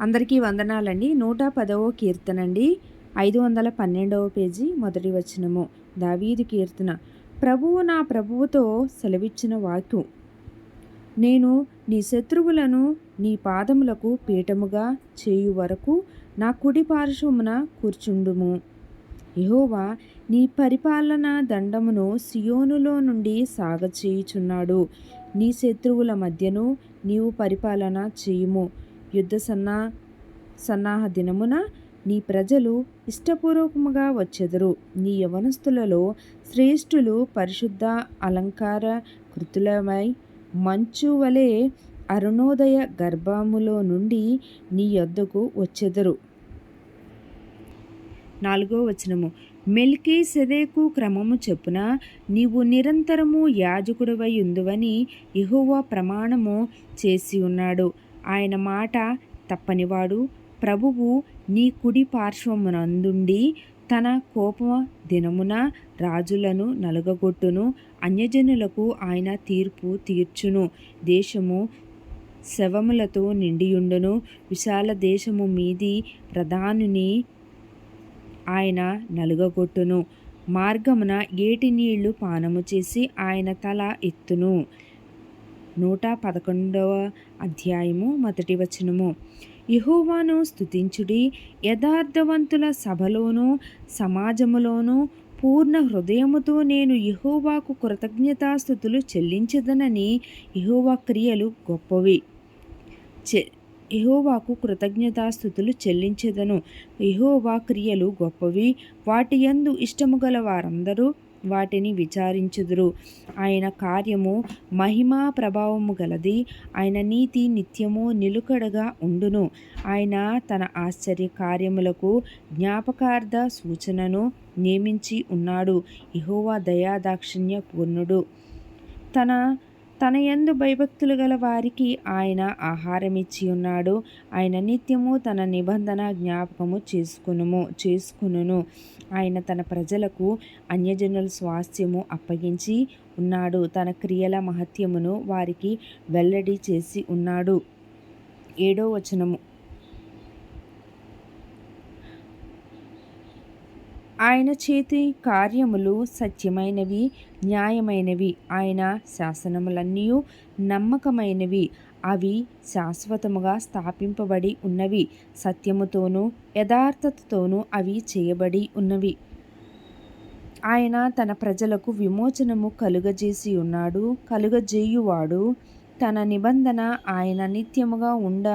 అందరికీ వందనాలండి. నూట పదవ కీర్తనండి. ఐదు వందల పన్నెండవ పేజీ మొదటి వచనము. దావీదు కీర్తన. ప్రభువు నా ప్రభువుతో సెలవిచ్చిన వాక్యం నేను నీ శత్రువులను నీ పాదములకు పీఠముగా చేయు వరకు నా కుడి పార్శ్వమున కూర్చుండుము. యహోవా నీ పరిపాలన దండమును సియోనులో నుండి సాగచేయుచున్నాడు. నీ శత్రువుల మధ్యను నీవు పరిపాలన చేయుము. యుద్ధ సన్నా సన్నాహ దినమున నీ ప్రజలు ఇష్టపూర్వకముగా వచ్చెదరు. నీ యవనస్తులలో శ్రేష్ఠులు పరిశుద్ధ అలంకార కృతులమై మంచు వలె అరుణోదయ గర్భములో నుండి నీ యొద్దకు వచ్చెదరు. నాలుగో వచనము. మెల్కీ సెదేకు క్రమము చెప్పున నీవు నిరంతరము యాజకుడివై ఉందువని యహోవా ప్రమాణము చేసి ఉన్నాడు. ఆయన మాట తప్పనివాడు. ప్రభువు నీ కుడి పార్శ్వమునందుండి తన కోప దినమున రాజులను నలుగగొట్టును అన్యజనులకు ఆయన తీర్పు తీర్చును. దేశము శవములతో నిండియుండును. విశాల దేశము మీది ప్రధానుని ఆయన నలుగగొట్టును. మార్గమున ఏటి నీళ్ళు పానము చేసి ఆయన తల ఎత్తును. నూట పదకొండవ అధ్యాయము మొదటి వచనము. యహోవాను స్థుతించుడి యథార్థవంతుల సభలోనూ సమాజములోనూ పూర్ణ హృదయముతో నేను యహోవాకు కృతజ్ఞతాస్థుతులు చెల్లించదనని యహోవా క్రియలు గొప్పవి. చె యహోవాకు కృతజ్ఞతాస్థుతులు చెల్లించదను. యహోవా క్రియలు గొప్పవి. వాటి యందు ఇష్టము గల వారందరూ వాటిని విచారించుదురు. ఆయన కార్యము మహిమా ప్రభావము గలది. ఆయన నీతి నిత్యము నిలుకడగా ఉండును. ఆయన తన ఆశ్చర్య కార్యములకు జ్ఞాపకార్థ సూచనను నియమించి ఉన్నాడు. ఇహోవా దయాదాక్షిణ్య పూర్ణుడు తన తన యందు భయభక్తులు గల వారికి ఆయన ఆహారం ఇచ్చి ఉన్నాడు. ఆయన నిత్యము తన నిబంధన జ్ఞాపకము చేసుకునుము చేసుకును ఆయన తన ప్రజలకు అన్యజనుల స్వాస్థ్యము అప్పగించి ఉన్నాడు. తన క్రియల మహత్యమును వారికి వెల్లడి చేసి ఉన్నాడు. ఏడో వచనము. ఆయన చేతి కార్యములు సత్యమైనవి న్యాయమైనవి. ఆయన శాసనములన్నీ నమ్మకమైనవి. అవి శాశ్వతముగా స్థాపింపబడి ఉన్నవి. సత్యముతోనూ యథార్థతతోనూ అవి చేయబడి ఉన్నవి. ఆయన తన ప్రజలకు విమోచనము కలుగజేసి ఉన్నాడు కలుగజేయువాడు. తన నిబంధన ఆయన నిత్యముగా ఉండ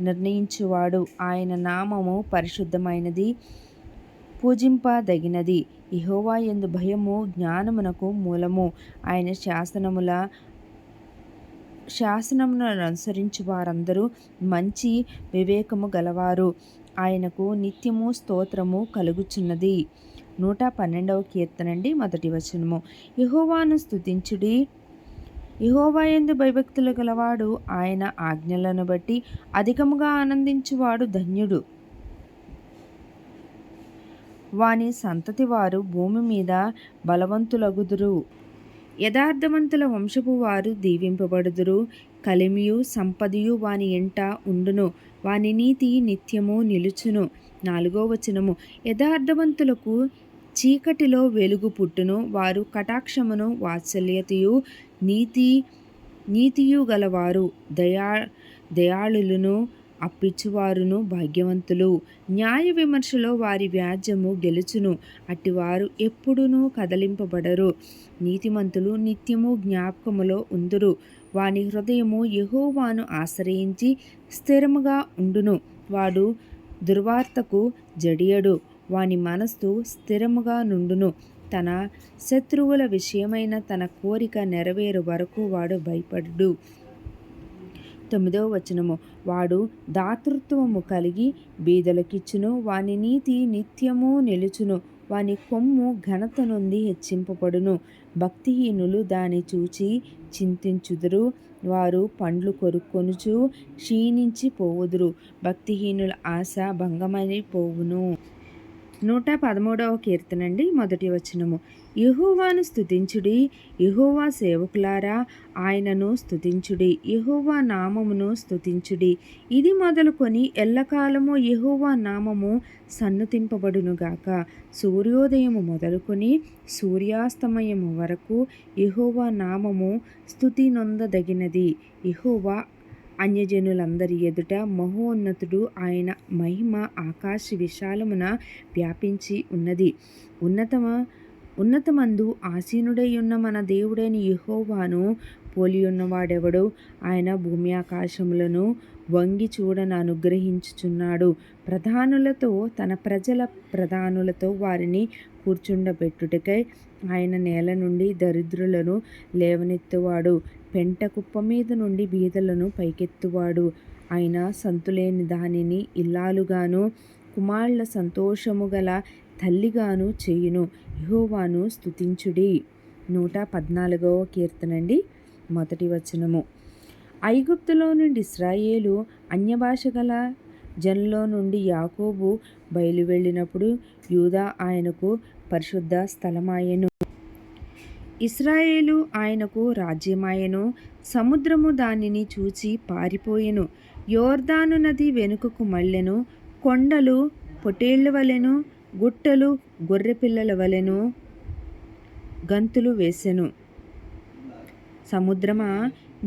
నిర్ణయించువాడు. ఆయన నామము పరిశుద్ధమైనది. పూజింపదగినది. ఇహోవా ఎందు భయము జ్ఞానమునకు మూలము. ఆయన శాసనముల శాసనమును అనుసరించు వారందరూ మంచి వివేకము గలవారు. ఆయనకు నిత్యము స్తోత్రము కలుగుచున్నది. నూట పన్నెండవ కీర్తనండి మొదటి వచనము. యహోవాను స్థుతించుడి యహోవా ఎందు భయభక్తులు గలవాడు ఆయన ఆజ్ఞలను బట్టి అధికముగా ఆనందించువాడు ధన్యుడు. వాని సంతతి వారు భూమి మీద బలవంతులగుదురు. యథార్థవంతుల వంశపు వారు దీవింపబడుదురు. కలిమియు సంపదయు వాని ఎంట ఉండును. వాని నీతి నిత్యము నిలుచును. నాలుగో వచనము. యథార్థవంతులకు చీకటిలో వెలుగు పుట్టును. వారు కటాక్షమును వాత్సల్యతయు నీతి నీతియు గలవారు. దయా దయాళులను అప్పిచ్చువారును భాగ్యవంతులు. న్యాయ విమర్శలో వారి వ్యాజ్యము గెలుచును. అట్టివారు ఎప్పుడునూ కదలింపబడరు. నీతిమంతులు నిత్యము జ్ఞాపకములో ఉందురు. వాని హృదయము యహోవాను ఆశ్రయించి స్థిరముగా ఉండును. వాడు దుర్వార్తకు జడియడు. వాని మనస్సు స్థిరముగా నుండును. తన శత్రువుల విషయమైన తన కోరిక నెరవేరు వరకు వాడు భయపడు తొమ్మిదవ వచనము. వాడు దాతృత్వము కలిగి బీదలకిచ్చును వాని నీతి నిత్యము నిలుచును వాని కొమ్ము ఘనత నుండి హెచ్చింపబడును. భక్తిహీనులు దాని చూచి చింతించుదురు వారు పండ్లు కొనుక్కొనుచు క్షీణించి పోవుదురు భక్తిహీనుల ఆశ భంగమని పోవును నూట పదమూడవ కీర్తనండి మొదటి వచనము. యహోవాను స్థుతించుడి యహోవా సేవకులారా ఆయనను స్థుతించుడి యహోవా నామమును స్థుతించుడి ఇది మొదలుకొని ఎల్లకాలము యహోవా నామము సన్నతింపబడునుగాక. సూర్యోదయము మొదలుకొని సూర్యాస్తమయము వరకు యహోవా నామము స్థుతి నొందదగినది యహోవా అన్యజనులందరి ఎదుట మహోన్నతుడు ఆయన మహిమ ఆకాశ విశాలమున వ్యాపించి ఉన్నది. ఉన్నతమ ఉన్నతమందు ఆసీనుడై ఉన్న మన దేవుడైన యహోవాను పోలి ఉన్నవాడెవడు ఆయన భూమి ఆకాశములను వంగి చూడను అనుగ్రహించుచున్నాడు. ప్రధానులతో తన ప్రజల ప్రధానులతో వారిని కూర్చుండబెట్టుటకై ఆయన నేల నుండి దరిద్రులను లేవనెత్తువాడు. పెంట కుప్ప మీద నుండి బీదలను పైకెత్తువాడు. ఆయన సంతులేని దానిని ఇల్లాలుగాను కుమారుల సంతోషము గల తల్లిగాను చేయును. యహోవాను స్థుతించుడి నూట పద్నాలుగవ కీర్తనండి. మొదటి వచనము. ఐగుప్తులో నుండి ఇస్రాయేలు అన్యభాష గల జనులో నుండి యాకోబు బయలు వెళ్ళినప్పుడు యూదా ఆయనకు పరిశుద్ధ స్థలమాయెను. ఇస్రాయేలు ఆయనకు రాజ్యమాయెను. సముద్రము దానిని చూచి పారిపోయెను. యోర్దాను నది వెనుకకు మళ్ళెను కొండలు పొటేళ్ళ వలెను. గుట్టలు గొర్రెపిల్లల వలెను. గంతులు వేసెను. సముద్రమా?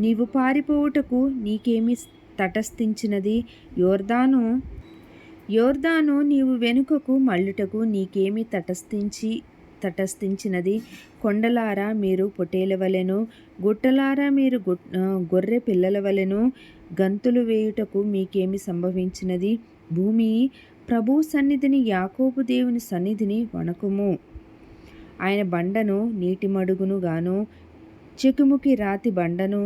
నీవు పారిపోవుటకు నీకేమి తటస్థించినది? యోర్దాను యోర్దాను నీవు వెనుకకు మళ్ళుటకు నీకేమి తటస్థించి తటస్థించినది? కొండలారా మీరు పొటేల వలెను గుట్టలారా మీరు గొర్రె పిల్లల వలెను గంతులు వేయుటకు మీకేమి సంభవించినది? భూమి ప్రభు సన్నిధిని యాకోబు దేవుని సన్నిధిని వణకుము. ఆయన బండను నీటి మడుగును గాను చెకుముకి రాతి బండను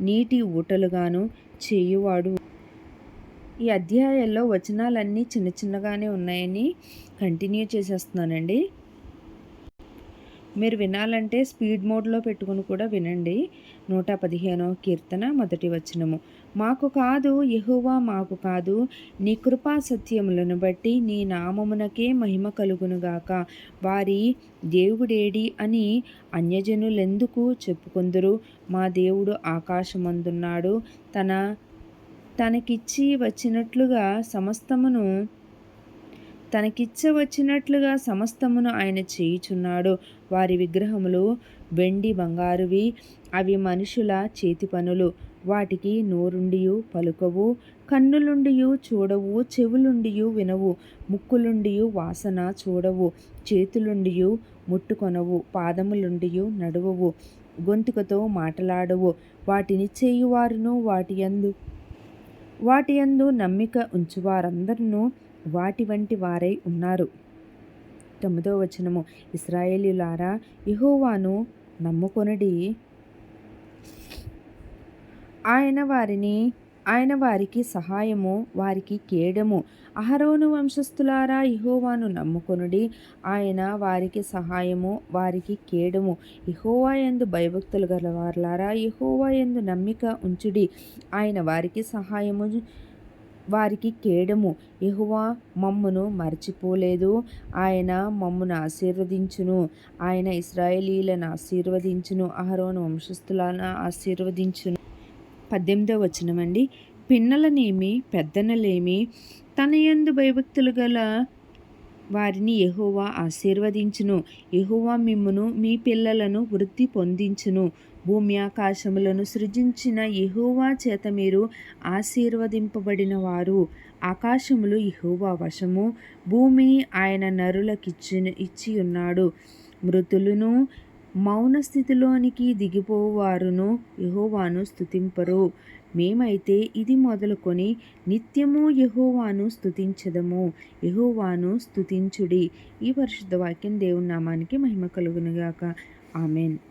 నీటి ఊటలుగాను చేయువాడు. ఈ అధ్యాయాల్లో వచనాలన్నీ చిన్న చిన్నగానే ఉన్నాయని కంటిన్యూ చేసేస్తున్నానండి. మీరు వినాలంటే స్పీడ్ మోడ్లో పెట్టుకుని కూడా వినండి. నూట పదిహేనో కీర్తన మొదటి వచనము. మాకు కాదు యహువా మాకు కాదు. నీ కృపా సత్యములను బట్టి నీ నామమునకే మహిమ కలుగునుగాక వారి దేవుడేడి అని అన్యజనులెందుకు చెప్పుకుందరు? మా దేవుడు ఆకాశమందున్నాడు. తన తనకిచ్చి వచ్చినట్లుగా సమస్తమును తనకిచ్చ వచ్చినట్లుగా సమస్తమును ఆయన చేయుచున్నాడు. వారి విగ్రహములు వెండి బంగారువి. అవి మనుషుల చేతి పనులు. వాటికి నోరుండియు పలుకవు కన్నులుండియు చూడవు చెవులుండియు వినవు ముక్కులుండియు వాసన చూడవు చేతులుండియు ముట్టుకొనవు పాదములుండియు నడువవు గొంతుకతో మాటలాడవు. వాటిని చేయువారును వాటి యందు వాటి యందు నమ్మిక ఉంచువారందరూ వాటి వంటి వారై ఉన్నారు. తొమ్మిదో వచనము. ఇస్రాయేలీలారా ఇహోవాను నమ్ముకొనిడి. ఆయన వారిని ఆయన వారికి సహాయము వారికి కేడము. అహరోను వంశస్థులారా ఇహోవాను నమ్ముకొనుడి. ఆయన వారికి సహాయము వారికి కేడము. ఇహోవా ఎందు భయభక్తులు గలవారులారా ఇహోవా ఎందు నమ్మిక ఉంచుడి. ఆయన వారికి సహాయము వారికి కేడము. యహువా మమ్మును మర్చిపోలేదు. ఆయన మమ్మును ఆశీర్వదించును. ఆయన ఇస్రాయేలీలను ఆశీర్వదించును. అహరోను వంశస్థులను ఆశీర్వదించును. పద్దెనిమిదో వచనమండి. పిన్నలనేమి పెద్దనలేమి తన యందు భయభక్తులు గల వారిని యహోవా ఆశీర్వదించును. యహోవా మిమ్మును మీ పిల్లలను వృద్ధి పొందించును. భూమి ఆకాశములను సృజించిన యహోవా చేత మీరు ఆశీర్వదింపబడిన వారు ఆకాశములు యహోవా వశము భూమి ఆయన నరులకిచ్చి ఇచ్చి ఉన్నాడు మృతులను మౌన స్థితిలోనికి దిగిపోవారును యహోవాను స్థుతింపరు మేమైతే ఇది మొదలుకొని నిత్యము యహోవాను స్థుతించదము యహోవాను స్థుతించుడి ఈ పరిశుద్ధ వాక్యం దేవుని నామానికి మహిమ కలుగునుగాక. ఆమెన్.